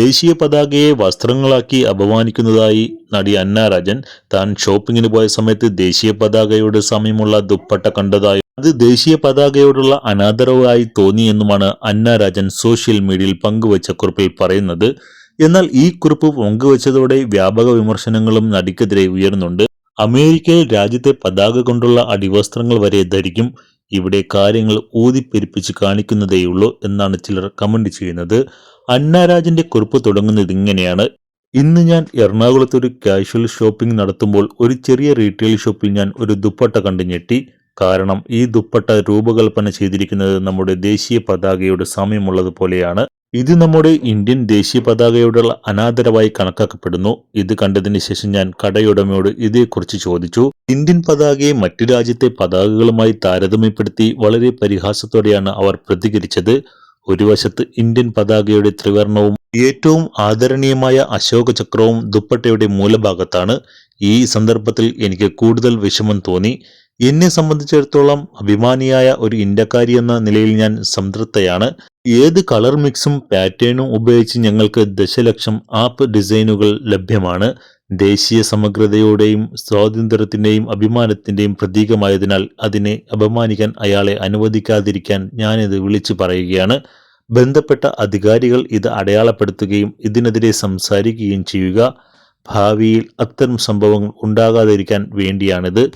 ദേശീയ പതാകയെ വസ്ത്രങ്ങളാക്കി അപമാനിക്കുന്നതായി നടി അന്ന രാജൻ താൻ ഷോപ്പിങ്ങിന് പോയ സമയത്ത് ദേശീയ പതാകയോട് സമയമുള്ള ദുപ്പട്ട കണ്ടതായി. അത് ദേശീയ പതാകയോടുള്ള അനാദരവായി തോന്നിയെന്നുമാണ് അന്ന രാജൻ സോഷ്യൽ മീഡിയയിൽ പങ്കുവച്ച കുറിപ്പിൽ പറയുന്നത്. എന്നാൽ ഈ കുറിപ്പ് പങ്കുവച്ചതോടെ വ്യാപക വിമർശനങ്ങളും നടിക്കെതിരെ ഉയർന്നുണ്ട്. അമേരിക്കയിൽ രാജ്യത്തെ പതാക കൊണ്ടുള്ള അടിവസ്ത്രങ്ങൾ വരെ ധരിക്കും. ഇവിടെ കാര്യങ്ങൾ ഊതിപ്പെരിപ്പിച്ച് കാണിക്കുന്നതേയുള്ളൂ എന്നാണ് ചിലർ കമന്റ് ചെയ്യുന്നത്. അന്നാരാജിന്റെ കുറിപ്പ് തുടങ്ങുന്നത് ഇങ്ങനെയാണ്. ഇന്ന് ഞാൻ എറണാകുളത്ത് ഒരു കാഷ്വൽ ഷോപ്പിംഗ് നടത്തുമ്പോൾ ഒരു ചെറിയ റീറ്റെയിൽ ഷോപ്പിൽ ഞാൻ ഒരു ദുപ്പട്ട കണ്ടു ഞെട്ടി. കാരണം ഈ ദുപ്പട്ട രൂപകൽപ്പന ചെയ്തിരിക്കുന്നത് നമ്മുടെ ദേശീയ പതാകയോട് സാമ്യമുള്ളതുപോലെയാണ് ഇത് നമ്മുടെ ഇന്ത്യൻ ദേശീയ പതാകയോടുള്ള അനാദരവായി കണക്കാക്കപ്പെടുന്നു. ഇത് കണ്ടതിന് ശേഷം ഞാൻ കടയുടമയോട് ഇതേക്കുറിച്ച് ചോദിച്ചു. ഇന്ത്യൻ പതാകയെ മറ്റു രാജ്യത്തെ പതാകകളുമായി താരതമ്യപ്പെടുത്തി വളരെ പരിഹാസത്തോടെയാണ് അവർ പ്രതികരിച്ചത്. ഒരു വശത്ത് ഇന്ത്യൻ പതാകയുടെ ത്രിവർണവും ഏറ്റവും ആദരണീയമായ അശോക ചക്രവും ദുപ്പട്ടയുടെ മൂലഭാഗത്താണ്. ഈ സന്ദർഭത്തിൽ എനിക്ക് കൂടുതൽ വിഷമം തോന്നി. എന്നെ സംബന്ധിച്ചിടത്തോളം അഭിമാനിയായ ഒരു ഇന്ത്യക്കാരി എന്ന നിലയിൽ ഞാൻ സംതൃപ്തയാണ്. ഏത് കളർ മിക്സും പാറ്റേണും ഉപയോഗിച്ച് ഞങ്ങൾക്ക് ദശലക്ഷം ആപ്പ് ഡിസൈനുകൾ ലഭ്യമാണ്. ദേശീയ സമഗ്രതയുടെയും സ്വാതന്ത്ര്യത്തിന്റെയും അഭിമാനത്തിന്റെയും പ്രതീകമായതിനാൽ അതിനെ അപമാനിക്കാൻ അയാളെ അനുവദിക്കാതിരിക്കാൻ ഞാനിത് വിളിച്ചു പറയുകയാണ്. ബന്ധപ്പെട്ട അധികാരികൾ ഇത് അടയാളപ്പെടുത്തുകയും ഇതിനെതിരെ സംസാരിക്കുകയും ചെയ്യുക. ഭാവിയിൽ അത്തരം സംഭവങ്ങൾ ഉണ്ടാകാതിരിക്കാൻ വേണ്ടിയാണിത്.